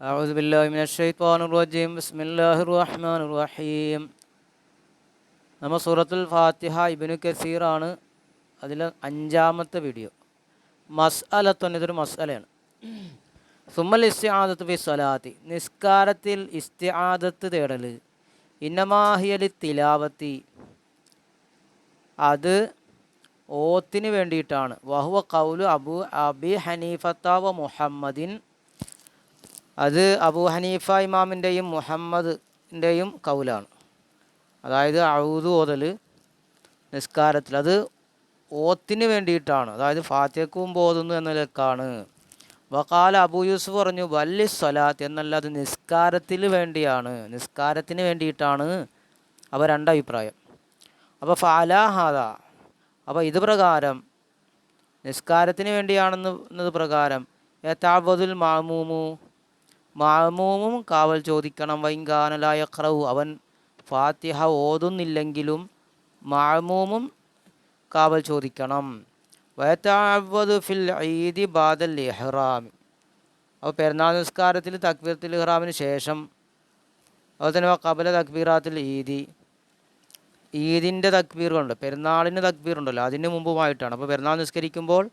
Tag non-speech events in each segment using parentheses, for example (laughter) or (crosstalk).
أعوذ بالله من الشيطان الرجيم بسم الله الرحمن الرحيم നമ്മ സൂറത്തുൽ ഫാത്തിഹ ഇബിനു കസീറാണ് അതിൽ അഞ്ചാമത്തെ വീഡിയോ മസ്അലത്തൊൻ ഇതൊരു മസ്അലയാണ് സുമ്മൽ ഇസ്തിആദത്ത് ഫി സ്വലാത്തി നിസ്കാരത്തിൽ ഇസ്തിആദത്ത് തേടൽ ഇന്നമാഹിയലി തിലാവത്തി അത് ഓത്തിന് വേണ്ടിയിട്ടാണ് വഹുവ കൗലു അബു അബി ഹനീഫത്താവ മുഹമ്മദിൻ അത് അബൂ ഹനീഫ ഇമാമിന്റെയും മുഹമ്മദിന്റെയും കൗലാണ്. അതായത് അഴുതു ഓതൽ നിസ്കാരത്തിൽ. അത് ഓത്തിന് വേണ്ടിയിട്ടാണ്. അതായത് ഫാത്തിയക്ക് മുമ്പ് ഓതുന്നു എന്ന നിലക്കാണ് വക്കാല അബൂ യൂസുഫ് പറഞ്ഞു വല്ലി സ്വലാത്ത് എന്നല്ല അത് നിസ്കാരത്തിന് വേണ്ടിയാണ്. നിസ്കാരത്തിന് വേണ്ടിയിട്ടാണ് അവ രണ്ടഭിപ്രായം. അപ്പോൾ ഫാലാഹാദ അപ്പോൾ ഇത് പ്രകാരം നിസ്കാരത്തിന് വേണ്ടിയാണെന്ന് പ്രകാരം ഏതാബുൽ മാമൂമു മാമൂമും കാവൽ ചോദിക്കണം. വൈങ്കാനലായ ഖറവു അവൻ ഫാത്തിഹ ഓതുന്നില്ലെങ്കിലും മാമൂമും കാവൽ ചോദിക്കണം. വയത്താവത് ഫിൽ ഈദി ബാദൽ ഇഹ്റാം. അപ്പോൾ പെരുന്നാൾ നിസ്കാരത്തിൽ തക്ബീറത്തിൽ ഇഹ്റാമിന് ശേഷം അതുപോലെ തന്നെ കബല തക്ബീറാത്തിൽ ഈദി. ഈദിന്റെ തക്ബീറുണ്ട് പെരുന്നാളിന് തക്ബീറുണ്ടല്ലോ. അതിന് മുമ്പുമായിട്ടാണ്. അപ്പോൾ പെരുന്നാൾ നിസ്കരിക്കുമ്പോൾ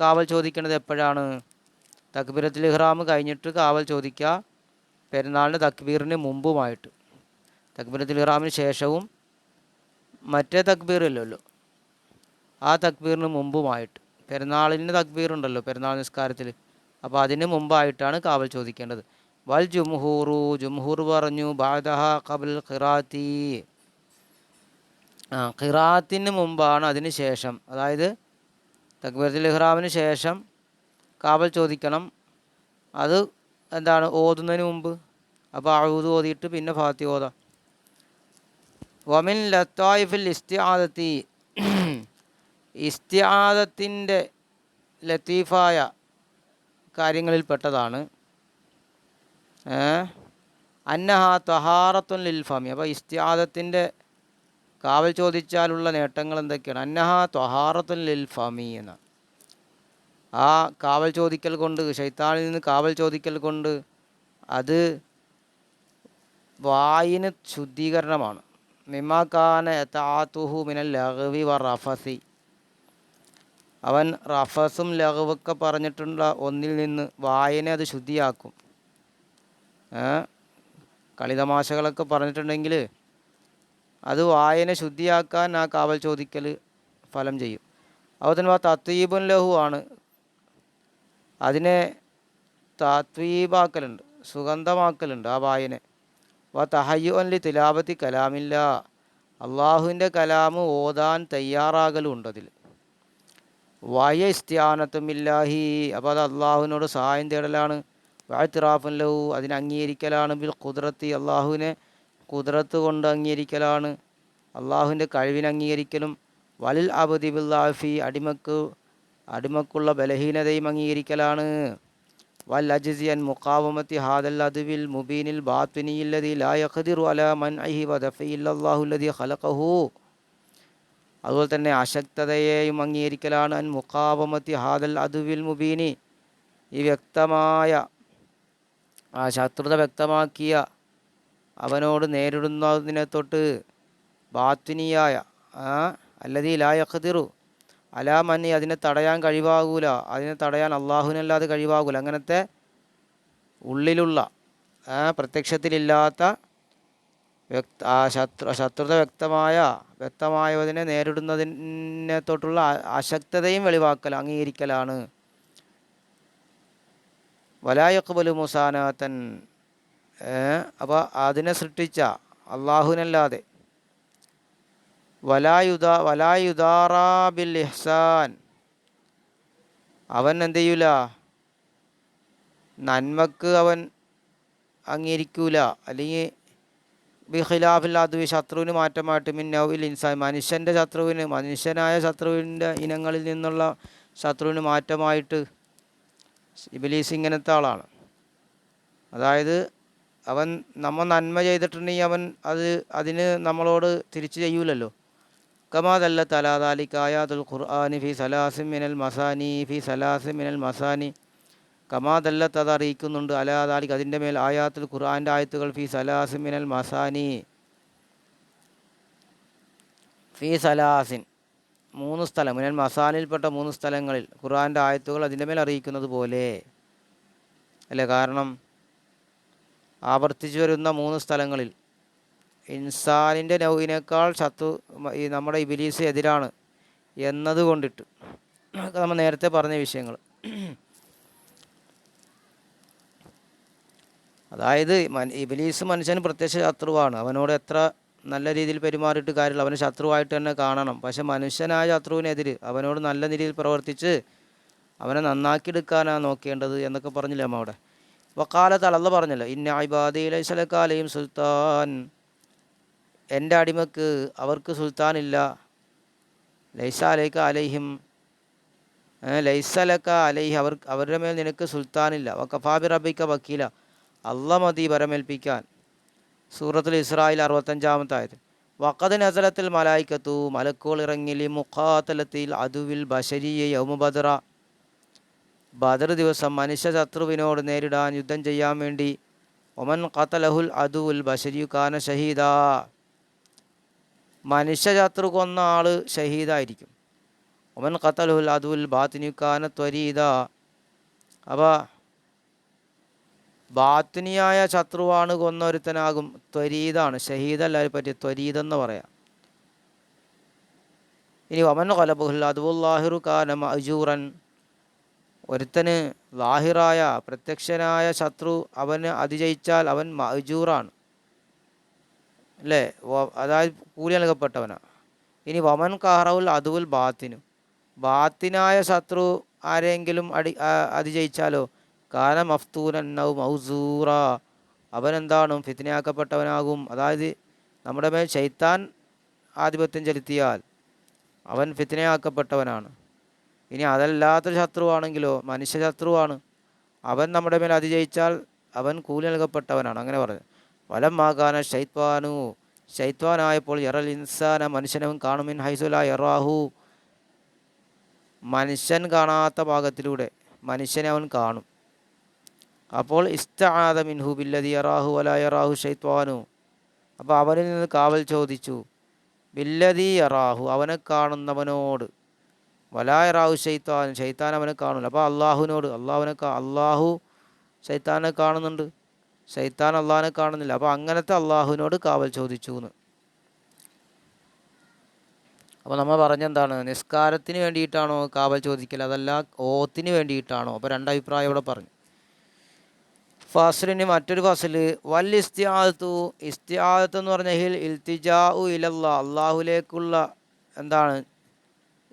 കാവൽ ചോദിക്കേണ്ടത് എപ്പോഴാണ്? തക്ബീറത്തിൽ ഇഹ്റാം കഴിഞ്ഞിട്ട് കാവൽ ചോദിക്കുക പെരുന്നാളിന്റെ തക്ബീറിന് മുമ്പുമായിട്ട്. തക്ബീറത്തിൽ ഇഹ്റാമിന് ശേഷവും മറ്റേ തക്ബീറില്ലല്ലോ ആ തക്ബീറിന് മുമ്പുമായിട്ട്. പെരുന്നാളിന് തക്ബീറുണ്ടല്ലോ പെരുന്നാൾ നിസ്കാരത്തിൽ. അപ്പോൾ അതിന് മുമ്പായിട്ടാണ് കാവൽ ചോദിക്കേണ്ടത്. വൽ ജുംഹൂറു ജുംഹൂർ പറഞ്ഞു ബാദഹ കബൽ ഖിറാത്തി. ആ ഖിറാത്തിന് മുമ്പാണ് അതിന് ശേഷം. അതായത് തക്ബീറത്തിൽ ഇഹ്റാമിന് ശേഷം കാവൽ ചോദിക്കണം. അത് എന്താണ്? ഓതുന്നതിന് മുമ്പ്. അപ്പോൾ അഴുത് ഓതിയിട്ട് പിന്നെ ഫാത്തി ഓതാം. വമിൻ ലത്തായിഫിൽ ഇസ്തിആദത്തി ഇസ്തിയാദത്തിന്റെ ലത്തീഫായ കാര്യങ്ങളിൽപ്പെട്ടതാണ് അന്നഹ തഹാറത്തുൻ ലിൽഫാമി അപ്പോൾ ഇസ്തിയാദത്തിന്റെ കാവൽ ചോദിച്ചാലുള്ള നേട്ടങ്ങൾ എന്തൊക്കെയാണ്? അന്നഹ തൊഹാറത്തുൻ ലിൽഫാമി എന്നാണ് ആ കാവൽ ചോദിക്കൽ കൊണ്ട് ഷൈത്താനിൽ നിന്ന് കാവൽ ചോദിക്കൽ കൊണ്ട് അത് വായിന് ശുദ്ധീകരണമാണ്. മിമാക്കാന താത്തുഹു മിനൽ ലഹവി വ റഫസി. അവൻ റഫസും ലഹവൊക്കെ പറഞ്ഞിട്ടുള്ള ഒന്നിൽ നിന്ന് വായനെ അത് ശുദ്ധിയാക്കും. കളിതമാശകളൊക്കെ പറഞ്ഞിട്ടുണ്ടെങ്കിൽ അത് വായനെ ശുദ്ധിയാക്കാൻ ആ കാവൽ ചോദിക്കൽ ഫലം ചെയ്യും. അതുപോലെ തന്നെ ആ തത്വീബുൻ ലഹു ആണ്. അതിനെ താത്വീപാക്കലുണ്ട് സുഗന്ധമാക്കലുണ്ട് ആ വായനെ. വ തഹയ്യു അല്ലി തിലാപത്തി കലാമില്ല. അള്ളാഹുവിന്റെ കലാമ് ഓതാൻ തയ്യാറാകലുണ്ട് അതിൽ. വയ ഇസ്ത്യാനത്തുമില്ലാഹി അപ്പോൾ അത് അള്ളാഹുവിനോട് സഹായം തേടലാണ്. വാഴ്ത്തിറാഫൻ ലഹു. അതിനെ അംഗീകരിക്കലാണ്. ബിൽ കുതിരത്തി അള്ളാഹുവിനെ കുതിരത്ത് കൊണ്ട് അംഗീകരിക്കലാണ്. അള്ളാഹുവിന്റെ കഴിവിനെ അംഗീകരിക്കലും. വലിൽ അബദി ബില്ലാഫി അടിമക്ക് അടിമക്കുള്ള ബലഹീനതയും അംഗീകരിക്കലാണ്. വൽ അജിസിയൻ മുക്കാവമത്തി ഹാദൽ അദുവിൽ മുബീനിൽ ബാത്വിനിയില്ലതി ലാ യഖദിറു അല മൻ അഹി വദഫയില്ലാഹുല്ലതി ഖലഖഹു. അതുപോലെ തന്നെ അശക്തതയെയും അംഗീകരിക്കലാണ്. അൻ മുക്കാവമത്തി ഹാദൽ അദുവിൽ മുബീനി. ഈ വ്യക്തമായ ആ ശത്രുത വ്യക്തമാക്കിയ അവനോട് നേരിടുന്നതിനെ തൊട്ട് ബാത്വിനിയായ അല്ലതി ലാ യഖദിറു അലാമന്നി അതിനെ തടയാൻ കഴിവാകൂല. അതിനെ തടയാൻ അള്ളാഹുവിനല്ലാതെ കഴിവാകൂല. അങ്ങനത്തെ ഉള്ളിലുള്ള പ്രത്യക്ഷത്തിലില്ലാത്ത വ്യക്ത ശത്രു ശത്രുത വ്യക്തമായ വ്യക്തമായതിനെ നേരിടുന്നതിനെ തൊട്ടുള്ള അശക്തതയും വെളിവാക്കൽ അംഗീകരിക്കലാണ്. വലായക്കുബലു മുസാനാത്തൻ അപ്പോൾ അതിനെ സൃഷ്ടിച്ച അള്ളാഹുവിനല്ലാതെ വലായുദ വലായുദാറാബിൽ ഇഹ്സാൻ അവൻ എന്ത് ചെയ്യൂല? നന്മക്ക് അവൻ അംഗീകരിക്കൂല. അല്ലെങ്കിൽ ബിഖിലാഫിൽ അത് ശത്രുവിന് മാറ്റമായിട്ട് മിന്നവിൽ ഇൻസാൻ. മനുഷ്യന്റെ ശത്രുവിന് മനുഷ്യനായ ശത്രുവിന്റെ ഇനങ്ങളിൽ നിന്നുള്ള ശത്രുവിന് മാറ്റമായിട്ട് ഇബിലീസ് ഇങ്ങനത്തെ ആളാണ്. അതായത് അവൻ നമ്മൾ നന്മ ചെയ്തിട്ടുണ്ടെങ്കിൽ അവൻ അത് അതിന് നമ്മളോട് തിരിച്ചു ചെയ്യൂലല്ലോ. കമാതല്ല തലാദാലിക്കായാതുൽ ഖുർആാനി ഫി സലാസിം മിനൽ മസാനി ഫി സലാസിം മിനൽ മസാനി കമാദല്ലത്ത് അത് അറിയിക്കുന്നുണ്ട്. അലാദാലിക്ക് അതിന്റെ മേൽ ആയാത്തുൽ ഖുർആാന്റെ ആയത്തുകൾ ഫി സലാസിമിനൽ മസാനി ഫി സലാസിൻ മൂന്ന് സ്ഥലം. മിനൽ മസാനിൽപ്പെട്ട മൂന്ന് സ്ഥലങ്ങളിൽ ഖുർആാന്റെ ആയത്തുകൾ അതിന്റെ മേൽ അറിയിക്കുന്നത് പോലെ. അല്ലേ? കാരണം ആവർത്തിച്ചു വരുന്ന മൂന്ന് സ്ഥലങ്ങളിൽ ഇൻസാനിന്റെ നൗവിനേക്കാൾ ശത്രു ഈ നമ്മുടെ ഇബിലീസ് എതിരാണ് എന്നതുകൊണ്ടിട്ട്. നമ്മൾ നേരത്തെ പറഞ്ഞ വിഷയങ്ങൾ. അതായത് ഇബിലീസ് മനുഷ്യന് പ്രത്യക്ഷ ശത്രുവാണ്. അവനോട് എത്ര നല്ല രീതിയിൽ പെരുമാറിയിട്ട് കാര്യമില്ല. അവന് ശത്രുവായിട്ട് തന്നെ കാണണം. പക്ഷെ മനുഷ്യനായ ശത്രുവിനെതിര് അവനോട് നല്ല രീതിയിൽ പ്രവർത്തിച്ച് അവനെ നന്നാക്കിയെടുക്കാനാണ് നോക്കേണ്ടത് എന്നൊക്കെ പറഞ്ഞില്ലേ അമ്മ അവിടെ? വക്കാലത്ത് അളന്ന് പറഞ്ഞല്ലോ ഇന്ന ഇബാദി ലൈസലക്കാലയും സുൽത്താൻ. എന്റെ അടിമക്ക് അവർക്ക് സുൽത്താനില്ല. ലൈസ അലൈക്ക അലൈഹിം. ലൈസലക്ക അലൈഹി. അവർ അവരുടെ മേൽ നിനക്ക് സുൽത്താനില്ല. വക്കഫാബി റബിക്ക വക്കീല. അല്ല മതി പരമേൽപ്പിക്കാൻ. സൂറത്തുൽ ഇസ്രായിൽ അറുപത്തഞ്ചാമത്തെ ആയത് വക്കത് നസലത്തിൽ മലായിക്കത്തു. മലക്കോൾ ഇറങ്ങിലി മുഖാത്തലത്തിൽ അതുവിൽ ബഷരിയെ യൗമ ബദറ. ബദർ ദിവസം മനുഷ്യ ശത്രുവിനോട് നേരിടാൻ യുദ്ധം ചെയ്യാൻ വേണ്ടി. ഒമൻ ഖത്തലഹുൽ അതുൽ ബഷരിയു കാന ഷഹീദ. മനുഷ്യ ശത്രു കൊന്ന ആൾ ഷഹീദായിരിക്കും. ഒമൻ ഖത്തലുൽ അതുൽ ബാത്തിനിക്കാന ത്വരീത അപ്പോൾ ബാത്തിനിയായ ശത്രുവാണ് കൊന്നൊരുത്തനാകും ത്വരീതാണ് ഷഹീദല്ല പറ്റിയ ത്വരീതെന്ന് പറയാം. ഇനി ഒമൻ കൊലബുൽ അതുല്ലാഹിറു കാന അജൂറൻ ഒരുത്തന് ലാഹിറായ പ്രത്യക്ഷനായ ശത്രു അവന് അതിജയിച്ചാൽ അവൻ മഅജൂറാണ്. അല്ലേ? അതായത് കൂലി നൽകപ്പെട്ടവനാ. ഇനി വമൻ കാറവുൽ അതുൽ ബാത്തിനു. ബാത്തിനായ ശത്രു ആരെങ്കിലും അടി അതിജയിച്ചാലോ? കാന മഫ്തൂനൗ മൗസൂറ. അവനെന്താണ്? ഫിത്തിനയാക്കപ്പെട്ടവനാകും അതായത് നമ്മുടെ മേൽ ശൈത്താൻ ആധിപത്യം ചെലുത്തിയാൽ അവൻ ഫിത്തിനയാക്കപ്പെട്ടവനാണ് ഇനി അതല്ലാത്തൊരു ശത്രുവാണെങ്കിലോ? മനുഷ്യ ശത്രുവാണ്. അവൻ നമ്മുടെ മേൽ അതിജയിച്ചാൽ അവൻ കൂലി നൽകപ്പെട്ടവനാണ്. അങ്ങനെ പറഞ്ഞു. വലമാകാന ഷൈത്വാനു ഷൈത്വാനായപ്പോൾ എറൽ ഇൻസാന മനുഷ്യനും കാണുമിൻ ഹൈസുല എറാഹു. മനുഷ്യൻ കാണാത്ത ഭാഗത്തിലൂടെ മനുഷ്യനെ അവൻ കാണും. അപ്പോൾ ഇസ്താദ മിൻഹു ബില്ലതി എറാഹു വല എറാഹു ഷൈത്വാനു അപ്പോൾ അവനിൽ നിന്ന് കാവൽ ചോദിച്ചു ബില്ലതി എറാഹു അവനെ കാണുന്നവനോട്. വലായറാഹു ഷെയ്ത്താൻ ഷെയ്ത്താൻ അവനെ കാണില്ല അപ്പോൾ അള്ളാഹുവിനോട് അള്ളാഹുവിനെ അള്ളാഹു ഷെയ്ത്താനെ കാണുന്നുണ്ട്. ഷെയ്ത്താൻ അള്ളാഹിനെ കാണുന്നില്ല. അപ്പോൾ അങ്ങനത്തെ അള്ളാഹുവിനോട് കാവൽ ചോദിച്ചു എന്ന് അപ്പോൾ നമ്മൾ പറഞ്ഞെന്താണ്? നിസ്കാരത്തിന് വേണ്ടിയിട്ടാണോ കാവൽ ചോദിക്കൽ അതല്ല ഓത്തിന് വേണ്ടിയിട്ടാണോ? അപ്പോൾ രണ്ടഭിപ്രായം ഇവിടെ പറഞ്ഞു. ഫാസിലിന് മറ്റൊരു ഫസൽ വൽ ഇസ്തിയാദത്തു ഇസ്തിയാദത്ത് എന്ന് പറഞ്ഞാൽ ഇൽത്തിജാഉ ഇലല്ലാ അള്ളാഹുലേക്കുള്ള എന്താണ്?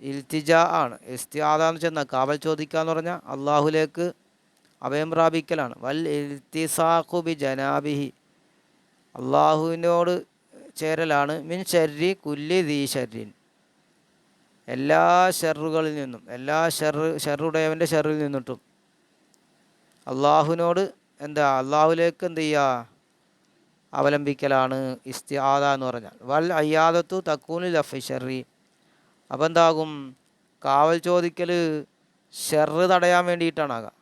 ഇൽത്തിജ ആണ്. ഇസ്തിയാദ എന്ന് വെച്ചാൽ കാവൽ ചോദിക്കുക എന്ന് പറഞ്ഞാൽ അള്ളാഹുലേക്ക് അഭയം പ്രാപിക്കലാണ്. വൽ ഇൽത്തിസാഖു ബി ജനാബിഹി അള്ളാഹുവിനോട് ചേരലാണ്. മിൻ ഷർരി കുല്ലി ദീ ഷർരിൻ എല്ലാ ഷെറുകളിൽ നിന്നും എല്ലാ ഷെറ് ഷെറുടയവന്റെ ഷെറിൽ നിന്നിട്ടും അള്ളാഹുവിനോട് എന്താ അള്ളാഹുലേക്ക് എന്ത് ചെയ്യുക അവലംബിക്കലാണ് ഇസ്തിയാദ എന്ന് പറഞ്ഞാൽ. വൽ അയ്യാദത്തു തക്കൂനിൽ അഫി ഷെറി അപ്പം എന്താകും കാവൽ ചോദിക്കൽ ഷെറ് തടയാൻ വേണ്ടിയിട്ടാണാകുക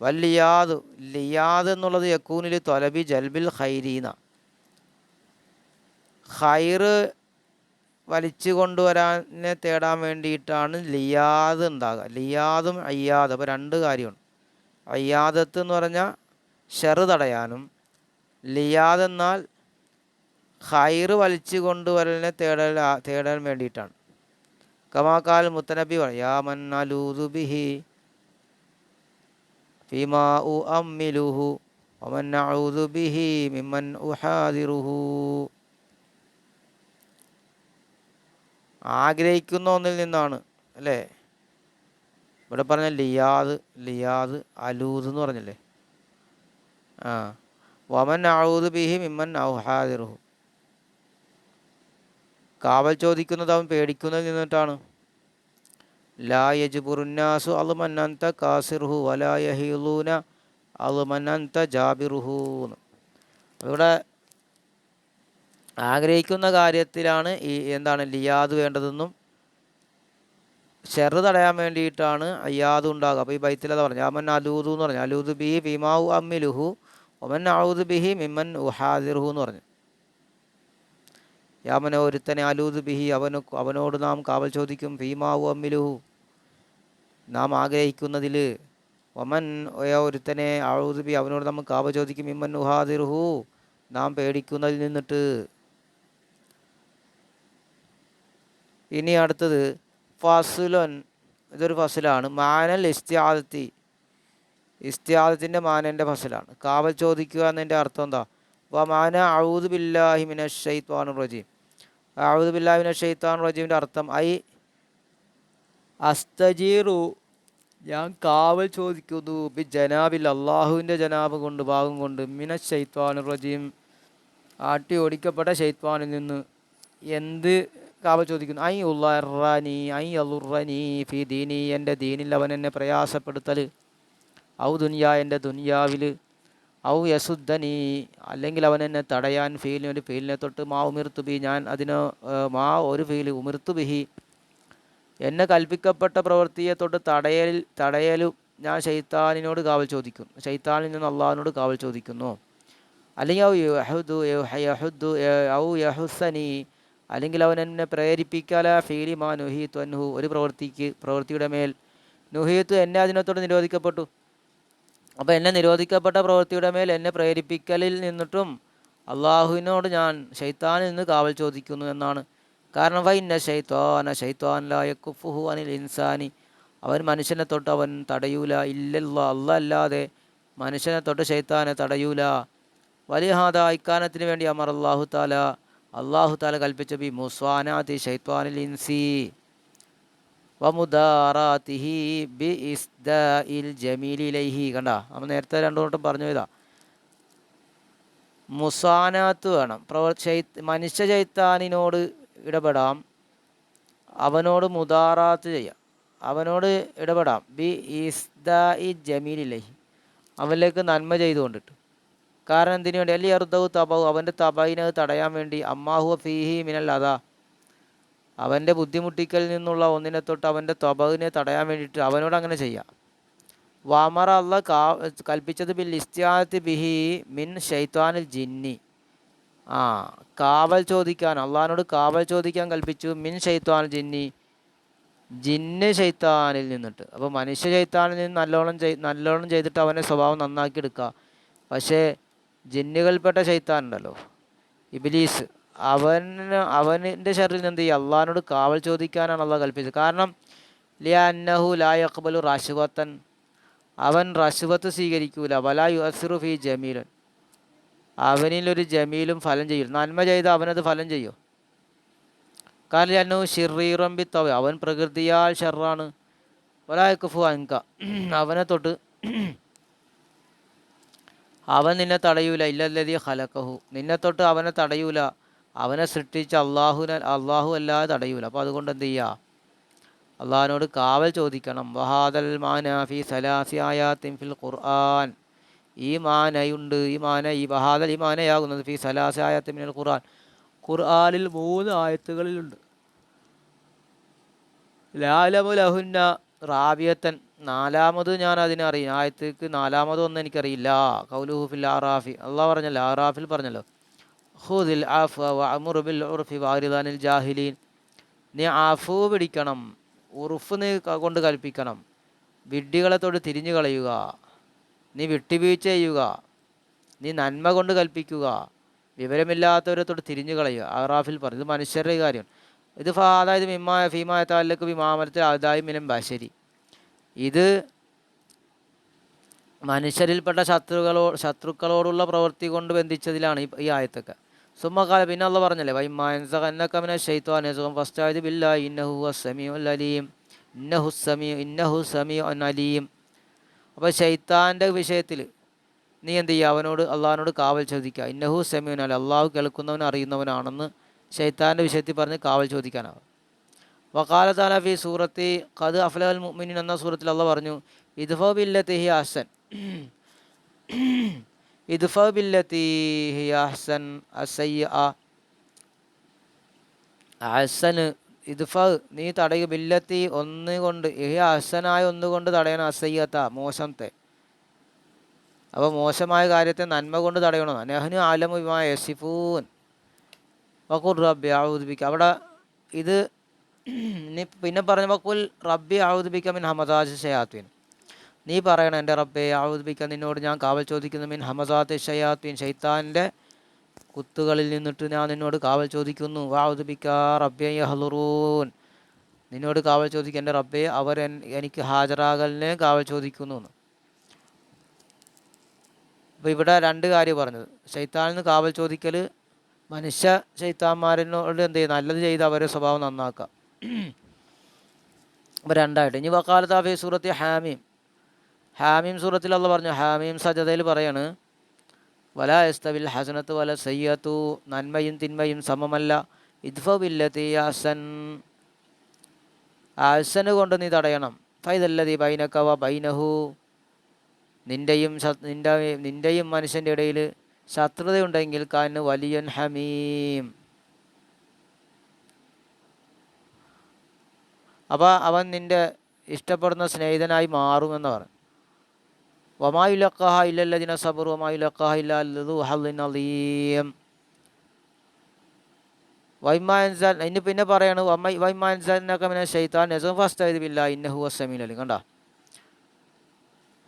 വല്ലിയാദ് ലിയാദ് എന്നുള്ളത് യക്കൂനിൽ തൊലബി ജൽബിൽ ഖൈരീന ഹൈറ് വലിച്ചു കൊണ്ടുവരാനെ തേടാൻ വേണ്ടിയിട്ടാണ് ലിയാദ് ഉണ്ടാകുക ലിയാദും അയ്യാദ് അപ്പോൾ രണ്ട് കാര്യമാണ്. അയ്യാദത്ത് എന്ന് പറഞ്ഞാൽ ഷെറ് തടയാനും ലിയാദ് എന്നാൽ ഹൈറ് വലിച്ചു കൊണ്ടുവരലിനെ തേടൽ തേടാൻ വേണ്ടിയിട്ടാണ്. കമാക്കാൽ മുത്തനബി യാ മൻ ബിഹി ഫിമാ أؤمله ومن نعوذ به ممن أحاذره. ആഗ്രഹിക്കുന്ന ഒന്നിൽ നിന്നാണ് അല്ലേ? ഇവിടെ പറഞ്ഞ ലിയാദ് ലിയാദ് അലൂദ് എന്ന് പറഞ്ഞല്ലേ? ആ. വമൻ അഴൂദ് ബിഹി മിമ്മൻ ഔഹാദിറുഹു. കാവൽ ചോദിക്കുന്നത് അവൻ പേടിക്കുന്നതിൽ നിന്നിട്ടാണ്. ലാ യജ്ബുറുന്നാസു കാസിർഹു കാസിറുഹു വലാ യഹീലൂന അളുമന്നന്ത ജാബിറുഹു ഇവിടെ ആഗ്രഹിക്കുന്ന കാര്യത്തിലാണ് ഈ എന്താണ് ലിയാദ് വേണ്ടതെന്നും ചെറുതടയാൻ തടയാൻ വേണ്ടിയിട്ടാണ് അയ്യാദ് ഉണ്ടാകുക. അപ്പോൾ ഈ ബൈത്തിലത പറഞ്ഞു അമൻ അലൂദു എന്ന് പറഞ്ഞു അലൂദ് ബിഹി ഫിമാവു അമ്മിലുഹു ഒമൻ അലൂദ് ബിഹി മിമ്മൻ ഉഹാദിർഹു എന്ന് പറഞ്ഞു. യാമന ഒരുത്തനെ അലൂദ് ബിഹി അവന് അവനോട് നാം കാവൽ ചോദിക്കും ഫീമാവു അമ്മിലുഹു. നാം ആഗ്രഹിക്കുന്നതിൽ ഒമൻ ഒരുത്തനെ ആഴുതുപി അവനോട് നമ്മൾ കാവ ചോദിക്കും ഇമ്മൻ ഉഹാദിർഹു നാം പേടിക്കുന്നതിൽ നിന്നിട്ട്. ഇനി അടുത്തത് ഫസുലൻ ഇതൊരു ഫസലാണ്. മാനൽ ഇസ്ത്യാദത്തി ഇസ്ത്യാദത്തിന്റെ മാനന്റെ ഫസലാണ്. കാവൽ ചോദിക്കുക എന്നതിന്റെ അർത്ഥം എന്താ? അപ്പോൾ മാന അഴുദ് ബില്ലാഹി മിന ഷെയ്ത്വാൻ റജീം. അഴുദ് ബില്ലാഹിമിന ഷെയ്ത്വാൻ റജീമിന്റെ അർത്ഥം ഐ അസ്തജീറു ഞാൻ കാവൽ ചോദിക്കുന്നു ബി ജനാബിൽ അള്ളാഹുവിന്റെ ജനാബ് കൊണ്ട് ഭാഗം കൊണ്ട് മിന ഷെയ്ത്വാൻ റജീം. ആട്ടി ഓടിക്കപ്പെട്ട ഷെയ്ത്വാനിൽ നിന്ന് എന്ത് കാവൽ ചോദിക്കുന്നു? ഐ ഉള്ളി ഐ അലുറനി ഫി ദീനി എന്റെ ദീനിൽ അവൻ എന്നെ പ്രയാസപ്പെടുത്തൽ ഔ ദുനിയ എന്റെ ദുനിയാവിൽ ഔ യസുദ്ധനി അല്ലെങ്കിൽ അവൻ എന്നെ തടയാൻ ഫീലിന് ഒരു ഫീലിനെ തൊട്ട് മാ ഉമിർത്തു ബി ഞാൻ അതിന് മാ ഒരു ഫീൽ ഉമിർത്തു ബിഹി എന്നെ കൽപ്പിക്കപ്പെട്ട പ്രവൃത്തിയെ തൊട്ട് തടയൽ തടയലും ഞാൻ ഷെയ്ത്താനിനോട് കാവൽ ചോദിക്കും. ഷെയ്ത്താനിൽ നിന്ന് അള്ളാഹിനോട് കാവൽ ചോദിക്കുന്നു. അല്ലെങ്കിൽ ഔ യഹുദു യഹുദു ഔ യഹുസനി അല്ലെങ്കിൽ അവൻ എന്നെ പ്രേരിപ്പിക്കാല ഫീലി മാ നുഹീത്തു അൻഹു. ഒരു പ്രവൃത്തിക്ക് പ്രവൃത്തിയുടെ മേൽ. നുഹീത്തു എന്നെ അതിനകത്തോട് നിരോധിക്കപ്പെട്ടു. അപ്പോൾ എന്നെ നിരോധിക്കപ്പെട്ട പ്രവൃത്തിയുടെ മേൽ എന്നെ പ്രേരിപ്പിക്കലിൽ നിന്നിട്ടും അള്ളാഹുവിനോട് ഞാൻ ഷെയ്ത്താനിൽ നിന്ന് കാവൽ ചോദിക്കുന്നു എന്നാണ്. കാരണം വൈന്ന ശൈത്വാന ഷെയ്ത്താൻലായ കുഫുഹു അനിൽ ഇൻസാനി. അവൻ മനുഷ്യനെ തൊട്ട് അവൻ തടയൂല. ഇല്ലല്ല അല്ല അല്ലാതെ മനുഷ്യനെ തൊട്ട് ശൈത്താനെ തടയൂല. വലിയ ഹാദ ഇക്കാനത്തിന് വേണ്ടി അമർ അള്ളാഹു താല അള്ളാഹു താല കൽപ്പിച്ച ബി മുസ്വാനാതി ഷൈത്വാനിൽ ഇൻസി. വമുദാറാത്തിഹി ബി ഇസ്ദഇൽ ജമീലിലൈഹി. കണ്ട? നമ്മൾ നേരത്തെ രണ്ടു വട്ടം പറഞ്ഞു ഇതാ. മുസാനാത്ത് വേണം. പ്രവർ മനുഷ്യ ചൈത്താനിനോട് ഇടപെടാം. അവനോട് മുതാറാത്ത് ചെയ്യാം. അവനോട് ഇടപെടാം. ബി ഇസ്ദ ഇ ജമീലിലൈഹി. അവനിലേക്ക് നന്മ ചെയ്തുകൊണ്ടിട്ട്. കാരണം എന്തിനു വേണ്ടി? അല്ലി അർദ്ദവ് തബവ് അവന്റെ തബയിനെ തടയാൻ വേണ്ടി. അമ്മാഹു ഫീഹി മിനൽ അതാ അവന്റെ ബുദ്ധിമുട്ടിക്കൽ നിന്നുള്ള ഒന്നിനെ തൊട്ട് അവന്റെ തബവിനെ തടയാൻ വേണ്ടിയിട്ട് അവനോട് അങ്ങനെ ചെയ്യാം. വാമറ അല്ല കാ കൽപ്പിച്ചത് ബിൽ ഇസ്തിയാത്ത് ബിഹി മിൻ ഷെയ്ത്താനിൽ ജിന്നി. ആ കാവൽ ചോദിക്കാൻ അള്ളഹാനോട് കാവൽ ചോദിക്കാൻ കൽപ്പിച്ചു. മിൻ ഷെയ്ത്താൻ ജിന്നി. ജിന്ന് ഷെയ്ത്താനിൽ നിന്നിട്ട്. അപ്പോൾ മനുഷ്യ ചൈത്താനിൽ നിന്ന് നല്ലോണം ചെയ് നല്ലോണം ചെയ്തിട്ട് അവന്റെ സ്വഭാവം നന്നാക്കി എടുക്കുക. പക്ഷേ ജിന്നുകൾപ്പെട്ട ചൈത്താൻ ഉണ്ടല്ലോ. ഇബിലീസ് അവന് അവന്റെ ഷെറിൽ എന്ത് ചെയ്യും അള്ളഹാനോട് കാവൽ ചോദിക്കാനാണ് അള്ളാഹ് കൽപ്പിച്ചത്. കാരണം ലിയ അന്നഹു ലാ അക്ബലു റാഷുവത്തൻ അവൻ റഷുവത്ത് സ്വീകരിക്കൂല. വലാ യുഅസിറു ഫി ജമീലൻ. അവനിലൊരു ജമീലും ഫലം ചെയ്യും. നന്മ ചെയ്ത് അവനത് ഫലം ചെയ്യും. കാരണം അന്നു ഷിറീറംബി തവ അവൻ പ്രകൃതിയാൽ ഷെറാണ് ഒലായക്കുഫു അൻക. അവനെ തൊട്ട് അവൻ നിന്നെ തടയൂല. ഇല്ലല്ലതി ഹലക്കഹു നിന്നെ തൊട്ട് അവനെ തടയൂല. അവനെ സൃഷ്ടിച്ച അള്ളാഹുന അള്ളാഹു അല്ലാതെ തടയൂല. അപ്പോൾ അതുകൊണ്ട് എന്ത് ചെയ്യുക അള്ളാഹിനോട് കാവൽ ചോദിക്കണം. വഹാദൽ മാനാഫി സലാസി ആയാത്തിൻ ഫിൽ ഖുർആൻ. ഈ മാനയുണ്ട് ഈ മാന ഈ വഹാദൽ ഈ മാനയാകുന്നത് ഫി സലാസ ആയാത്തിൻ മിനൽ ഖുർആൻ. ഖുർആാനിൽ മൂന്ന് ആയത്തുകളിലുണ്ട്. ലാലമു ലഹുന്ന റാബിയത്തൻ നാലാമത് ഞാൻ അതിനറിയാം ആയത്തേക്ക് നാലാമതൊന്നും എനിക്കറിയില്ല. കൗലുഹുഫിൽ ആറാഫി. അള്ളാഹ് പറഞ്ഞല്ലോ ആറാഫിൽ പറഞ്ഞല്ലോ. ഹുദിൽ ആഫ് അമുറുബിൽ ഉറുഫി വാരിദാനിൽ ജാഹിലീൻ. നീ ആഫു പിടിക്കണം ഉറുഫ് നീ കൊണ്ട് കൽപ്പിക്കണം. വിഡ്ഢികളെ തൊട്ട് തിരിഞ്ഞു കളയുക നീ വിട്ടുവീഴ്ച ചെയ്യുക. നീ നന്മ കൊണ്ട് കൽപ്പിക്കുക. വിവരമില്ലാത്തവരെ തൊട്ട് തിരിഞ്ഞു കളയുക. ആറാഫിൽ പറഞ്ഞു. ഇത് മനുഷ്യരുടെ കാര്യം. ഇത് അതായത് മിമ്മായ ഫീമായ താലക്ക് വിമാമരത്തിൽ അതായി മിനം ബാശരി ഇത് മനുഷ്യരിൽപ്പെട്ട ശത്രുക്കളോ ശത്രുക്കളോടുള്ള പ്രവൃത്തി കൊണ്ട് ബന്ധിച്ചതിലാണ് ഈ ആയത്തൊക്കെ. സുമ്മക്കാല പിന്നെ അള്ള പറഞ്ഞല്ലേ വൈമാനക്കമിന ഷെയ്ത്വാനുഖം ഫസ്റ്റ് ആയത് ബില്ല ഇന്നഹു അസമിയും അലീം. ഇന്നഹു സമീ ഇന്നഹു സമീ അലീം. അപ്പോൾ ഷെയ്ത്താന്റെ വിഷയത്തിൽ നീ എന്ത് ചെയ്യുക? അവനോട് അള്ളാഹിനോട് കാവൽ ചോദിക്കുക. ഇന്നഹു സമീൻ അല്ല അള്ളാഹു കേൾക്കുന്നവൻ അറിയുന്നവനാണെന്ന് ഷെയ്ത്താന്റെ വിഷയത്തിൽ പറഞ്ഞ് കാവൽ ചോദിക്കാനാവും വക്കാല താലാഫി സൂറത്തി ഖദ് അഫ്ലൽ മുഅ്മിനീൻ എന്ന സൂറത്തിൽ അള്ള പറഞ്ഞു ഇദ്ഫ ബില്ലത്തി ഹി അഹ്സൻ. (clears throat) ഇദ്ഫ ബില്ലത്തി ഹി അഹ്സൻ അസയ്യ അഹ്സൻ ഇദ്ഫ നീ തടയുക ബില്ലത്തി ഒന്ന് കൊണ്ട് ഈ അസനായ ഒന്നുകൊണ്ട് തടയണം അസയ്യത്ത മോശത്തെ. അപ്പോൾ മോശമായ കാര്യത്തെ നന്മ കൊണ്ട് തടയണം. നെഹ്നു ആലമുമായ യസിഫൂൻ. വക്കുൽ റബ്ബി ആവുദിപ്പിക്കുക അവിടെ ഇത് (clears throat) നീ പിന്നെ പറഞ്ഞ വക്കുൽ റബ്ബി ആവുദിപ്പിക്ക മിൻ ഹമദാജ് ഷയാത്വീൻ നീ പറയണം എന്റെ റബ്ബെ ആവുദിപ്പിക്ക നിന്നോട് ഞാൻ കാവൽ ചോദിക്കുന്നു മിൻ ഹമദാത്ത് ഷയാത്വീൻ ഷെയ്ത്താന്റെ കുത്തുകളിൽ നിന്നിട്ട് ഞാൻ നിന്നോട് കാവൽ ചോദിക്കുന്നു. വാവുദിപ്പിക്ക റബ്ബെ ഹലുറൂൻ നിന്നോട് കാവൽ ചോദിക്കും. എന്റെ റബ്ബെ അവർ എനിക്ക് ഹാജരാകലിനെ കാവൽ ചോദിക്കുന്നു എന്ന്. അപ്പോൾ ഇവിടെ രണ്ട് കാര്യം പറഞ്ഞത്. ശൈത്താനിൽ നിന്ന് കാവൽ ചോദിക്കൽ മനുഷ്യ ശൈത്താന്മാരിനോട് എന്ത് ചെയ്യും? നല്ലത് ചെയ്ത് അവരെ സ്വഭാവം നന്നാക്കുക. അപ്പോൾ രണ്ടായിട്ട്. ഇനി വക്കാലത്ത് ആഫി സൂറത്ത് ഹാമീം. ഹാമീം സൂറത്തിൽ അല്ല പറഞ്ഞു ഹാമീം സജതയിൽ പറയാണ് വല ഹസനത്ത് വല സയ്യത്തു നന്മയും തിന്മയും സമമല്ല. ഇദ്ഫില്ലത്തി അസൻ അസന് കൊണ്ട് നീ തടയണം. ഫൈതല്ലതി ബൈനക്കവ ബൈനഹു. നിന്റെയും നിന്റെ നിന്റെയും മനുഷ്യന്റെ ഇടയിൽ ശത്രുതയുണ്ടെങ്കിൽ കാന് വലിയൻ ഹമീം. അപ്പോൾ അവൻ നിന്റെ ഇഷ്ടപ്പെടുന്ന സ്നേഹിതനായി മാറുമെന്ന് പറഞ്ഞു. വമായുലക്കഹ അലീം പിന്നെ പറയാണ് വൈമാൻസാനൊക്കെ ഇന്നഹു കണ്ട?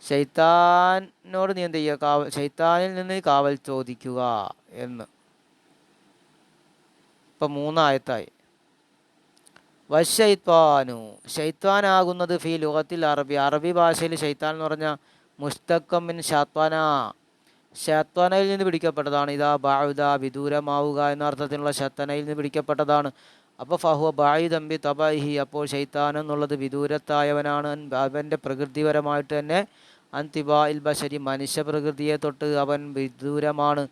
ഷെയ്ത്താനോട് നീ എന്ത് ചെയ്യുക? കാവൽ നിന്ന് കാവൽ ചോദിക്കുക എന്ന്. ഇപ്പം മൂന്നായത്തായി. വശൈത്വാനു ഷെയ്ത്താനാകുന്നത് ഫി ലുഹത്തിൽ അറബി അറബി ഭാഷയിൽ ഷെയ്ത്താൻ എന്ന് പറഞ്ഞാൽ മുസ്തക്കം മിൻ ഷാത്വാന. ഷാത്വാനയിൽ നിന്ന് പിടിക്കപ്പെട്ടതാണ്. ഇതാ ബാഴുദ വിദൂരമാവുക എന്ന അർത്ഥത്തിലുള്ള ഷത്തനയിൽ നിന്ന് പിടിക്കപ്പെട്ടതാണ്. അപ്പോൾ ഫഹുവ ബായു തമ്പി തബാഹി അപ്പോൾ ഷെയ്ത്താൻ എന്നുള്ളത് വിദൂരത്തായവനാണ്. അവന്റെ പ്രകൃതിപരമായിട്ട് തന്നെ അന്തിബാ ഇൽ ബശരി മനുഷ്യ പ്രകൃതിയെ തൊട്ട് അവൻ വിദൂരമാണ്.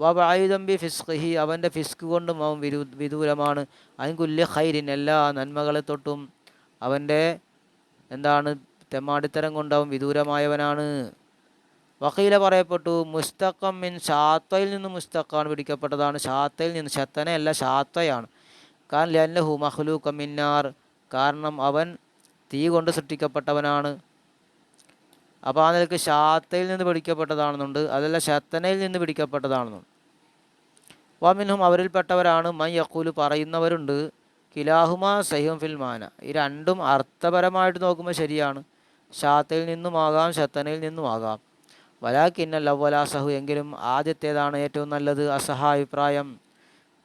വബായുദമ്പി ഫിസ്ഖി അവന്റെ ഫിസ്ക് കൊണ്ടും അവൻ വിരു വിദൂരമാണ്. അതിൻകുല്യ ഖൈരിൻ. എല്ലാ നന്മകളെ തൊട്ടും അവന്റെ എന്താണ് തെമ്മാടിത്തരം കൊണ്ടവൻ വിദൂരമായവനാണ്. വക്കീല പറയപ്പെട്ടു മുസ്തഖം മിൻ ഷാത്തയിൽ നിന്ന് മുസ്തഖാണ് പിടിക്കപ്പെട്ടതാണ്. ഷാത്തയിൽ നിന്ന് ശത്തനയല്ല ഷാത്തയാണ്. കാരണം ലല്ലഹു മഹ്ലൂക്ക മിന്നാർ. കാരണം അവൻ തീ കൊണ്ട് സൃഷ്ടിക്കപ്പെട്ടവനാണ്. അപ്പോൾ ആ നിലയ്ക്ക് ഷാത്തയിൽ നിന്ന് പിടിക്കപ്പെട്ടതാണെന്നുണ്ട്. അതല്ല ശത്തനയിൽ നിന്ന് പിടിക്കപ്പെട്ടതാണെന്നുണ്ട് വാമിൻഹും അവരിൽപ്പെട്ടവരാണ്. മൈ യക്കൂൽ പറയുന്നവരുണ്ട് കിലാഹുമ സഹിം ഫിൽമാന ഈ രണ്ടും അർത്ഥപരമായിട്ട് നോക്കുമ്പോൾ ശരിയാണ്. ഷാത്തയിൽ നിന്നുമാകാം ശത്തനയിൽ നിന്നുമാകാം. വലാക്കിന്നൽ അവലാസഹു എങ്കിലും ആദ്യത്തേതാണ് ഏറ്റവും നല്ലത് അസഹ അഭിപ്രായം.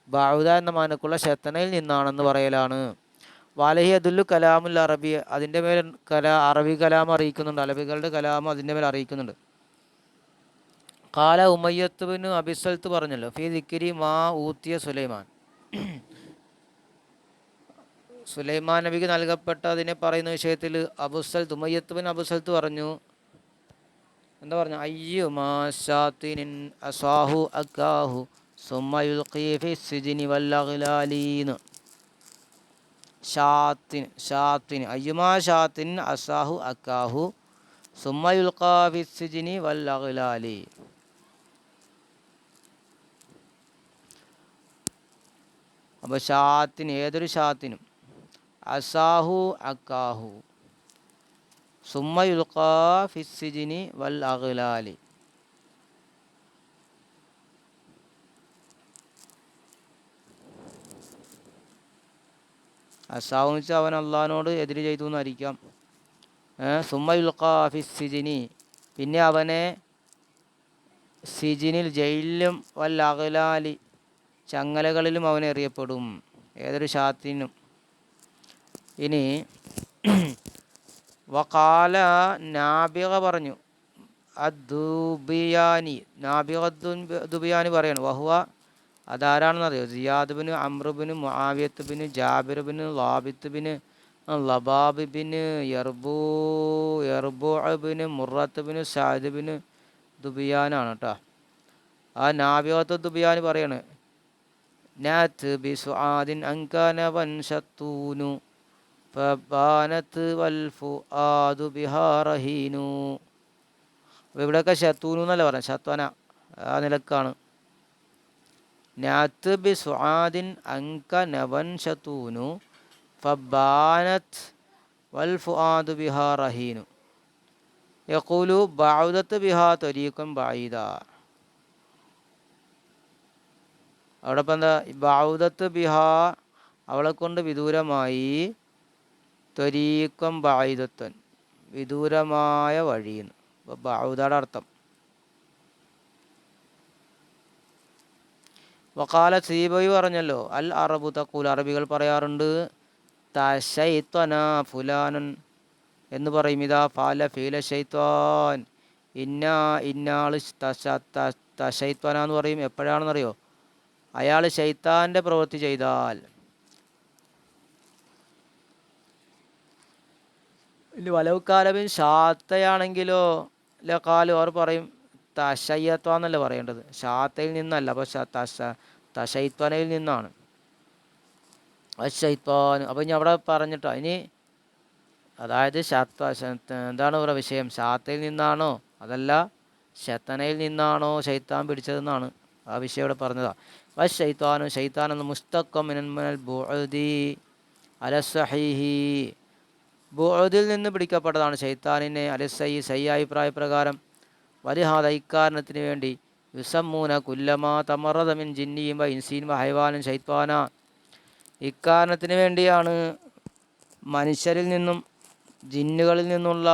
ബാവുദ എന്ന മാനക്കുള്ള ശത്തനയിൽ നിന്നാണെന്ന് പറയലാണ്. വാലഹി അതുല്ലു കലാമുൽ അറബി അതിന്റെ മേൽ കലാ അറബി കലാം അറിയിക്കുന്നുണ്ട്. അറബികളുടെ കലാം അതിന്റെ മേൽ അറിയിക്കുന്നുണ്ട്. കാല ഉമയ്യത്തുവിന് അബിസൽത്ത് പറഞ്ഞല്ലോ ഫി ദിക്കിരി മാ ഊത്തിയ സുലൈമാൻ. സുലൈമാൻ നബിക്ക് നൽകപ്പെട്ട അതിനെ പറയുന്ന വിഷയത്തിൽ അബുസൽ ഉമയ്യത്തുബിൻ അബുസൽത്ത് പറഞ്ഞു. എന്താ പറഞ്ഞു? അയ്യു മാഷാത്തിനിൻ അസാഹു അക്കാഹു സിജിനി വല്ലഗ്ലാലീന്ന് ഷാത്തിന് ഷാത്തിന് അയ്യുമാ ഷാത്തിൻ. അസാഹു അക്കാഹു സുമ്മയുൽഖാ ഫി സിജിനി വല്ലഗ്ലാലി അപ്പോൾ ഷാത്തിന് ഏതൊരു ഷാത്തിനും അസാഹു അക്കാഹു. സുമ്മ യുൽഖാ ഫിസ്സിജിനി വൽ അഗ്ലാലി അസാഹു വെച്ചാൽ അവൻ അള്ളഹാനോട് എതിര് ചെയ്തു എന്നായിരിക്കാം fi ഫിസ്സിജിനി. പിന്നെ അവനെ സിജിനിൽ ജയിലിലും വൽ അഖലാലി ചങ്ങലകളിലും അവൻ എറിയപ്പെടും. ഏതൊരു ഷാത്തിനും ഇനി (clears throat) വക്കാല നാബിക പറഞ്ഞു. അദ്ദുബിയാനി നാബിക ദുബിയാനി പറയുന്നു വഹുവ അതാരാണെന്ന് അറിയോ സിയാദ് ബിന് അമ്രുബിന് മാവിയത്ത് ബിന് ജാബിർ ബിന് ലാബിത്ത് ബിന് ലബാബിബിന് മുറത്ത് ബിന് സാദ് ബിന് ദുബിയാനാണ് കേട്ടോ ആ നാബികത്ത് ദുബിയാനി പറയാണ്. നാത്ത് ബി സുആദിൻ അൻകാന വൻ ശത്തൂനു. ഫബാനത്ത് വൽഫു ആദു ബിഹാറഹീനു അപ്പോൾ ഇവിടെയൊക്കെ ശത്തൂനു എന്നല്ല പറഞ്ഞത്? ശത്വന ആ നിലക്കാണ്. നാത്ത് ബി സുആദിൻ അങ്ക നവൻ ശത്തൂനു. ഫബാനത്ത് വൽ ഫുആദു ബിഹാറഹീനു യക്കൂലു യഖൂലു ബഅദത്ത് ബിഹാ തൊരീക്കും ബായിദ അവിടെ ഇപ്പം എന്താ ബൗദത്ത് ബിഹാ അവളെ കൊണ്ട് വിദൂരമായി ത്വരീക്കം ബായുധത്വൻ വിദൂരമായ വഴിയെന്ന്. അപ്പോൾ ബാഹുദയുടെ അർത്ഥം. വക്കാല സീബയു പറഞ്ഞല്ലോ അൽ അറബു തക്കൂൽ അറബികൾ പറയാറുണ്ട് തശൈത്വന ഫുലാനൻ എന്ന് പറയും. ഇതാ ഫാല ഫീല ഷൈത്വാൻ ഇന്ന ഇന്നാൾ തശ തശൈത്വന എന്ന് പറയും. എപ്പോഴാണെന്നറിയോ? അയാൾ ശൈത്താന്റെ പ്രവൃത്തി ചെയ്താൽ. ഇനി വലവുക്കാലബിൻ ഷാത്തയാണെങ്കിലോ ലക്കാലു അവർ പറയും തശയ്യത്വ എന്നല്ല പറയേണ്ടത്. ഷാത്തയിൽ നിന്നല്ല അപ്പോൾ തശ തശൈത്വനയിൽ നിന്നാണ്. അശൈത്വാൻ അപ്പോൾ ഇനി അവിടെ പറഞ്ഞിട്ടോ ഇനി അതായത് ഷാത്വ എന്താണ് ഇവിടെ വിഷയം? ഷാത്തയിൽ നിന്നാണോ? അതല്ല ശത്തനയിൽ നിന്നാണോ ശൈത്താൻ പിടിച്ചതെന്നാണ് ആ വിഷയം ഇവിടെ പറഞ്ഞതാണ് വശൈത്താനു ഷൈത്താൻ എന്ന മുസ്തക്കം മിനൽ ബുഅദി അലസഹീഹി ബുഅദിൽ നിന്ന് പിടിക്കപ്പെട്ടതാണ് ഷെയ്ത്താനിനെ അലസൈ സൈ അഭിപ്രായ പ്രകാരം. വലിഹാദ ഇക്കാരണത്തിന് വേണ്ടി യുസമ്മൂന കുല്ലമാ തമറദ മിൻ ജിന്നിയും ഇൻസീൻ ഹൈവാനും ഷൈത്വാന ഇക്കാരണത്തിന് വേണ്ടിയാണ് മനുഷ്യരിൽ നിന്നും ജിന്നുകളിൽ നിന്നുള്ള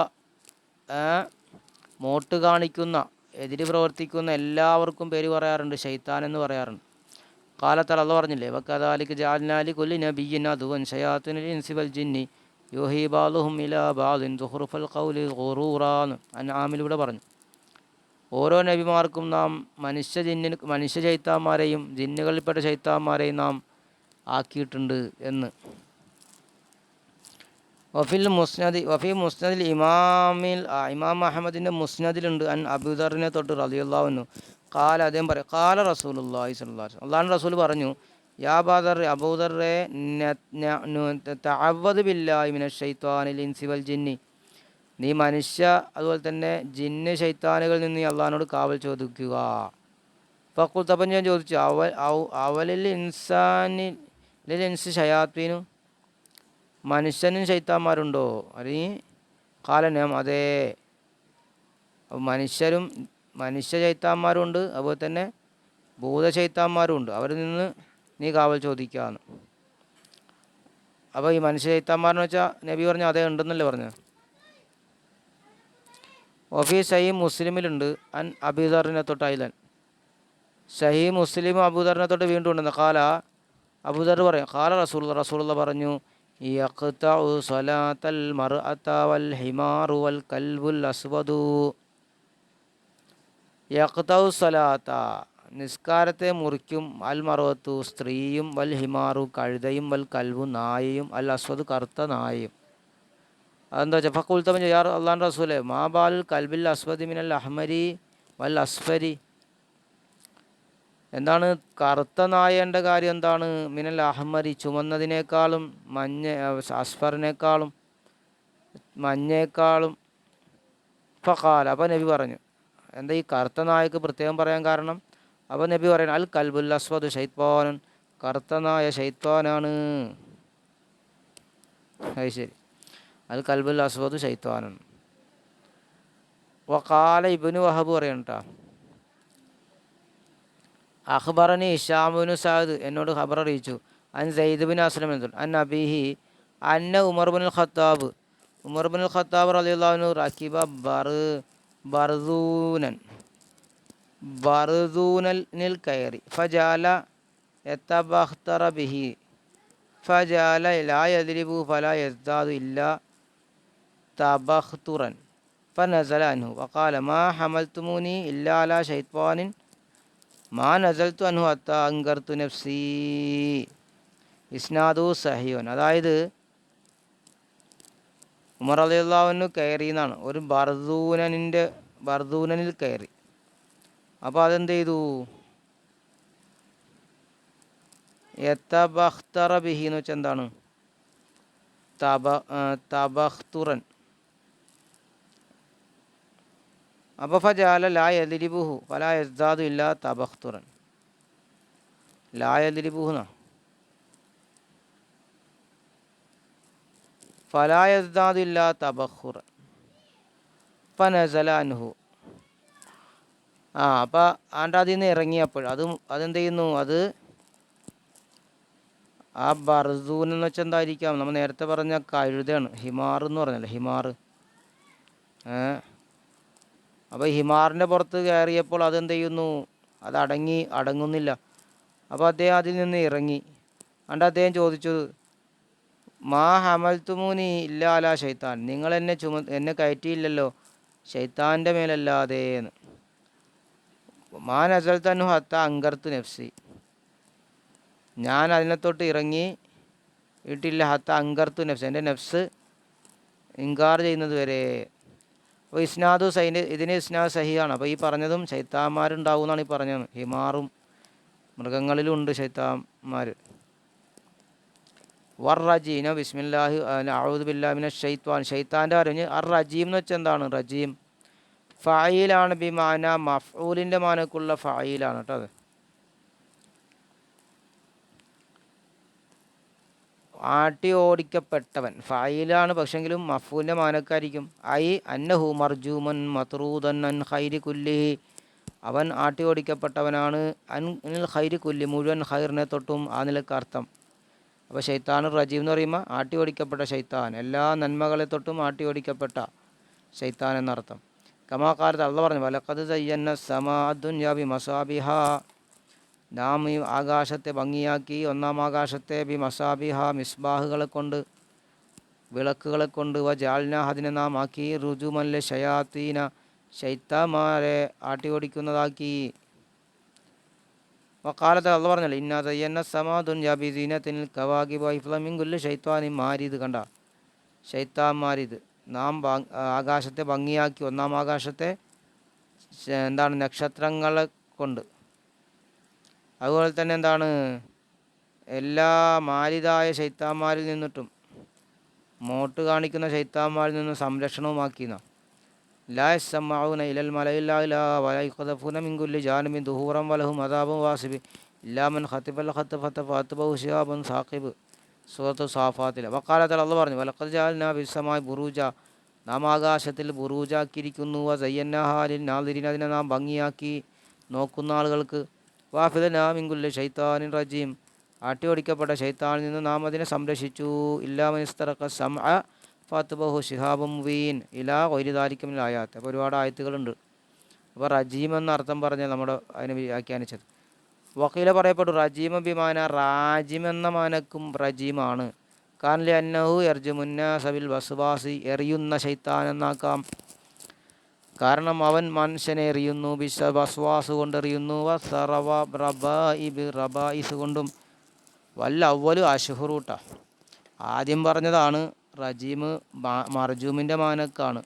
മോട്ട് കാണിക്കുന്ന എതിര് പ്രവർത്തിക്കുന്ന എല്ലാവർക്കും പേര് പറയാറുണ്ട്. ഷെയ്ത്താൻ എന്ന് പറയാറുണ്ട്. കാലത്താൽ അത് പറഞ്ഞില്ലേ വക്കതാലിക്ക് ജാലിനാലി കൊല്ലിന ബിയ്യൻ അതുവൻ ഷയാത്തുനിൽ ഇൻസിബൽ ജിന്നി യോഹി ബാലുഹും ഇല ബാലിൻ ദുഹുറുഫൽ കൗലി ഖുറൂറാന്ന് അനാമിലൂടെ പറഞ്ഞു. ഓരോ നബിമാർക്കും നാം മനുഷ്യ ജിന്നിന് മനുഷ്യ ചൈത്താന്മാരെയും ജിന്നുകളിൽപ്പെട്ട ചൈത്താന്മാരെയും നാം ആക്കിയിട്ടുണ്ട് എന്ന്. വഫിൽ മുസ്നദി വഫി മുസ്നദിൽ ഇമാമിൽ ഇമാം അഹമ്മദിന്റെ മുസ്നദിലുണ്ട് അൻ അബുദറിനെ തൊട്ട് റലിയുള്ളവന്നു കാല അദ്ദേഹം പറയും കാല റസൂലുല്ലാഹി സ്വല്ലാസ് അള്ളാഹു റസൂൽ പറഞ്ഞു യാ ബാദർ അബൂദറെ തഅവദ് ബില്ലാഹി മിന ഷൈത്വാനിൽ ഇൻസി വൽ ജിന്നി. നീ മനുഷ്യ അതുപോലെ തന്നെ ജിന്ന് ശൈത്താനുകളിൽ നിന്ന് നീ അള്ളഹാനോട് കാവൽ ചോദിക്കുക. ഫക്കുത്തപ്പം ഞാൻ ചോദിച്ചു അവൽ അവലിൽ ഇൻസാനിൽ ഇൻസ് ഷയാത്വീനും മനുഷ്യനും ശൈത്താന്മാരുണ്ടോ? അല്ലെങ്കിൽ കാലനം അതേ. മനുഷ്യരും മനുഷ്യ ചൈത്താന്മാരുണ്ട് അതുപോലെ തന്നെ ഭൂതചൈത്താന്മാരും അവരിൽ നിന്ന് നീ കാവൽ ചോദിക്കാന്ന് അപ്പോൾ ഈ മനുഷ്യ ചൈത്താന്മാരെന്ന് വെച്ചാൽ നബി പറഞ്ഞു അതേ ഉണ്ടെന്നല്ലേ പറഞ്ഞു ഒഫി സഹി മുസ്ലിമിലുണ്ട് അൻ അബൂദറിനെ തൊട്ട് അയിലൻ. സഹി മുസ്ലിം അബൂദറിനെ തൊട്ട് വീണ്ടും ഉണ്ടെന്ന് കാല അബൂദർ പറയാം കാല റസൂൽ റസൂൽ പറഞ്ഞു മർഅത വൽ ഹിമാറു വൽ കൽബുൽ അസ്വദു. യഖ്തൗ സ്വലാത്ത നിസ്കാരത്തെ മുറിക്കും അൽ മറുവത്തു സ്ത്രീയും വൽ ഹിമാറു കഴുതയും വൽ കൽവു നായയും അൽ അസ്വദ് കറുത്ത നായയും. അതെന്താ വെച്ചാൽ ഫക്കുൽത്തമൻ ചെയ്യാർ അള്ളാൻ റസൂലെ മാബാൽ കൽബിൽ അസ്വദി മിനൽ അഹ്മരി വൽ അസ്ഫരി. എന്താണ് കറുത്ത നായേന്റെ കാര്യം എന്താണ്? മിനൽ അഹ്മരി ചുമന്നതിനേക്കാളും മഞ്ഞ അസ്ഫറിനേക്കാളും മഞ്ഞേക്കാളും. ഫക്കാൽ അപ്പം നബി പറഞ്ഞു എന്താ ഈ കറുത്ത നായക്ക് പ്രത്യേകം പറയാൻ കാരണം? അപ്പം നബി പറയുന്നത് അൽ കൽബുൽ അസ്വദ് ഷൈത്വാനൻ കറുത്തനായ ഷൈത്വാനാണ് അത് ശരി. അൽ കൽബുൽ അസ്വദ് ഷൈത്വാനൻ വക്കാല ഇബിന് വഹബ് പറയണം അഹ്ബറനി ഇഷാമുനു സാദ് എന്നോട് ഖബർ അറിയിച്ചു. അൻ സൈദുബിൻ അസ്ലം അൻ അബിഹി അന്ന Umar bin Khattab. Umar bin Khattab റലിയുള്ള റക്കിബ ബർ ബർദൂനൻ. ബർദൂനൽ കയറി ഫജാല എത്തബഖ്തറ ബിഹി ഫജാല ലാ യദ്രിബു ഫല യസ്ദാദു ഇല്ല തബഖ്തുറൻ فنزل عنه وقال ما حملتموني إلا على شيطان മാ നസൽത്തു അനു അത്ത അങ്കർത്തു നഫ്സി ഇസ്നാദു സഹിയോൻ അതായത് ഉമർ അലിയുള്ളവന് കയറി എന്നാണ് ഒരു ബർദൂനനിൻ്റെ ബർദൂനനിൽ കയറി അപ്പോൾ അതെന്ത് ചെയ്തു എത്തബഖ്തറ ബിഹി എന്ന് വെച്ചാൽ എന്താണ്? തബ തബഖ്തുറൻ. അപ്പോൾ ഫജാല ലാ യദിരിബുഹു ഫലാ യസ്ദാദു ഇല്ല തബഖ്തുറൻ. ലാ യദിരിബുഹു യസ്ദാദു ഫലായദ്ദാദില്ല തബഹുർ ഫനസല അൻഹു. ആ അപ്പോൾ ആണ്ട് അതിൽ നിന്ന് ഇറങ്ങിയപ്പോൾ അതും അതെന്ത് ചെയ്യുന്നു അത് ആ ബർസൂൻ എന്ന് വെച്ചാൽ എന്തായിരിക്കാം? നമ്മൾ നേരത്തെ പറഞ്ഞ കഴുതയാണ്. ഹിമാർ എന്ന് പറഞ്ഞല്ലോ? ഹിമാർ. അപ്പോൾ ഹിമാറിന്റെ പുറത്ത് കയറിയപ്പോൾ അതെന്ത് ചെയ്യുന്നു അത് അടങ്ങി അടങ്ങുന്നില്ല. അപ്പോൾ അദ്ദേഹം അതിൽ നിന്ന് ഇറങ്ങി. അണ്ട് അദ്ദേഹം ചോദിച്ചു മാ ഹമൽ തുമൂനി ഇല്ല അല ഷെയ്ത്താൻ നിങ്ങൾ എന്നെ ചുമ എന്നെ കയറ്റിയില്ലല്ലോ. ഷെയ്ത്താന്റെ മേലല്ലാതെ എന്ന് മാ അസൽ തന്നു ഹത്ത അങ്കർത്ത് നെഫ്സി. ഞാൻ അതിനെ തൊട്ട് ഇറങ്ങി ഇട്ടില്ല ഹത്ത അങ്കർത്തു നെഫ്സ്. എന്റെ നെഫ്സ് ഇൻകാർ ചെയ്യുന്നത് വരെ. അപ്പോൾ ഇസ്നാദു സൈന് ഇതിന് ഇസ്നാദ് സഹിയാണ്. അപ്പോൾ ഈ പറഞ്ഞതും ശൈത്താന്മാരുണ്ടാവും എന്നാണ് ഈ പറഞ്ഞത്. ഹിമാറും മൃഗങ്ങളിലും ഉണ്ട് ശൈത്താന്മാർ വർ റജീന ബിസ്മില്ലാഹി ഔദ് ബില്ലാമിന ഷെയ്ത്വാൻ ഷെയ്ത്താന്റെ അറിഞ്ഞ് അർ റജീം എന്ന് വെച്ചാൽ എന്താണ്? റജീം. ഫായിലാണ് ബി മാന മഫൂലിന്റെ മാനക്കുള്ള ഫായിലാണ് കേട്ടോ അത്. ആട്ടി ഓടിക്കപ്പെട്ടവൻ ഫായിലാണ് പക്ഷെങ്കിലും മഫൂലിന്റെ മാനക്കായിരിക്കും. ഐ അന്നഹു മർജൂമൻ മത്രൂദൻ അൻ ഹൈരി കുല്ലി അവൻ ആട്ടി ഓടിക്കപ്പെട്ടവനാണ്. അൻ ഹൈരി കുല്ലി മുഴുവൻ ഹൈറിനെ തൊട്ടും ആ നിലയ്ക്ക് അർത്ഥം. അപ്പോൾ ഷെയ്ത്താൻ റജീവ് എന്ന് പറയുമ്പോൾ ആട്ടി ഓടിക്കപ്പെട്ട ഷെയ്ത്താൻ എല്ലാ നന്മകളെ തൊട്ടും ആട്ടി ഓടിക്കപ്പെട്ട ഷെയ്ത്താൻ എന്നർത്ഥം. കമാകാലത്ത് അള്ള പറഞ്ഞു വലക്കത് തയ്യന്ന സമാദുന്യാബി മസാബിഹ നാം ഈ ആകാശത്തെ ഭംഗിയാക്കി ഒന്നാം ആകാശത്തെ ബി മസാബിഹ മിസ്ബാഹുകളെ കൊണ്ട് വിളക്കുകളെ കൊണ്ട് വ ജാൽന അതിനെ നാം ആക്കി റുജുമല്ല ഷയാത്തീന ശൈത്തമാരെ ആട്ടി ഓടിക്കുന്നതാക്കി വക്കാലത്ത് അള്ള പറഞ്ഞല്ലോ ഇന്നാ തയ്യന്ന സമാദുന്യാബി ദീനത്തിൽ കവാഗി വൈഫ്ലമിങ്കുല്ല് ഷൈത്താനി മാരിത് കണ്ട ശൈത്താൻ മാരിത് നാം ആകാശത്തെ ഭംഗിയാക്കി ഒന്നാം ആകാശത്തെ എന്താണ് നക്ഷത്രങ്ങളെ കൊണ്ട്. അതുപോലെ തന്നെ എന്താണ് എല്ലാ മാലിതായ ശൈത്താന്മാരിൽ നിന്നിട്ടും മോട്ട് കാണിക്കുന്ന ശൈത്താന്മാരിൽ നിന്നും സംരക്ഷണവുമാക്കിയെന്ന. ലാ യസ്സമാവുന ഇലൽ മലയില്ലാ വലൈഖദഫുന മിൻകുല്ലി ജാനമി ദുഹൂറം വലഹും അദാബും വാസിബി ഇല്ലാമൻ ഖത്തിബൽ ഖത്ത് ഫത്ത് ഫാത്തുബഹു ഷിഹാബുൻ സാഖിബ്. സൂറത്ത് സാഫാത്തിൽ വക്കാലത്തിൽ അള്ള പറഞ്ഞു വലക്കത് ജാലിന ബിസ്സമായി ബുറൂജ. നാം ആകാശത്തിൽ ബുറൂജാക്കിയിരിക്കുന്നു. സയ്യന്നഹാലിൽ നാദിരിൻ അതിനെ നാം ഭംഗിയാക്കി നോക്കുന്ന ആളുകൾക്ക്. വാഫിദനാമിങ്കുല്ല ഷൈത്താനിൻ റജീം. ആട്ടി ഓടിക്കപ്പെട്ട ഷൈത്താനിൽ നിന്ന് നാം അതിനെ സംരക്ഷിച്ചു. ഇല്ലാമനിസ്തറക്ക സം ഫാത്തുബഹു ഷിഹാബും വീൻ ഇലാ ഒരിതാലിക്കമിൽ ആയാത്ത് അപ്പോൾ ഒരുപാട് ആയത്തുകളുണ്ട്. അപ്പോൾ റജീം എന്ന അർത്ഥം പറഞ്ഞാൽ നമ്മുടെ അതിനെ വ്യാഖ്യാനിച്ചത്. വക്കീല പറയപ്പെട്ടു റജീമ ബിമാന റാജിം എന്ന മാനക്കും റജീമാണ്. കാനലി അന്നഹു എർജു സബിൽ വസുവാസി എറിയുന്ന ശൈത്താൻ എന്നാക്കാം. കാരണം അവൻ മനുഷ്യനെ എറിയുന്നു വിശ വസ്വാസ് കൊണ്ട് എറിയുന്നു വസറവ റബായിബ് റബായിസ് കൊണ്ടും. വല്ല അവലു അഷുഹുറൂട്ട ആദ്യം പറഞ്ഞതാണ് റജീം മാ- മർജൂമിന്റെ മാനക്കാണ്.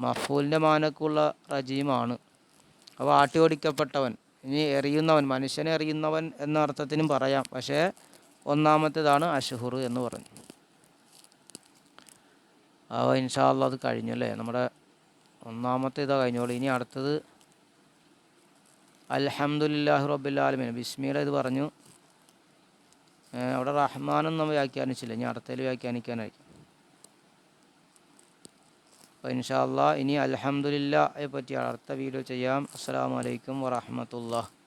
മഫൂലിന്റെ മാനക്കുള്ള റജീമാണ്. അവ ആട്ടി ഓടിക്കപ്പെട്ടവൻ ഇനി എറിയുന്നവൻ മനുഷ്യനെ എറിയുന്നവൻ എന്ന അർത്ഥത്തിനും പറയാം. പക്ഷേ ഒന്നാമത്തേതാണ് അഷുഹുർ എന്ന് പറഞ്ഞു. അപ്പോൾ ഇൻഷാല്ല അത് കഴിഞ്ഞു അല്ലേ? നമ്മുടെ ഒന്നാമത്തെ ഇതാ കഴിഞ്ഞോളൂ. ഇനി അടുത്തത് അൽഹംദുലില്ലാഹി റബ്ബില്ലാലമീൻ ബിസ്മിയുടെ ഇത് പറഞ്ഞു. അവിടെ റഹ്മാനെന്ന് വ്യാഖ്യാനിച്ചില്ല. ഇനി അടുത്തതിൽ വ്യാഖ്യാനിക്കാനായിരിക്കും. അപ്പോൾ ഇൻഷാ അല്ലാ ഇനി അൽഹംദുലില്ലയെ പറ്റി അടുത്ത വീഡിയോ ചെയ്യാം. അസ്സലാമു അലൈക്കും വറഹ്മത്തുള്ളാഹി.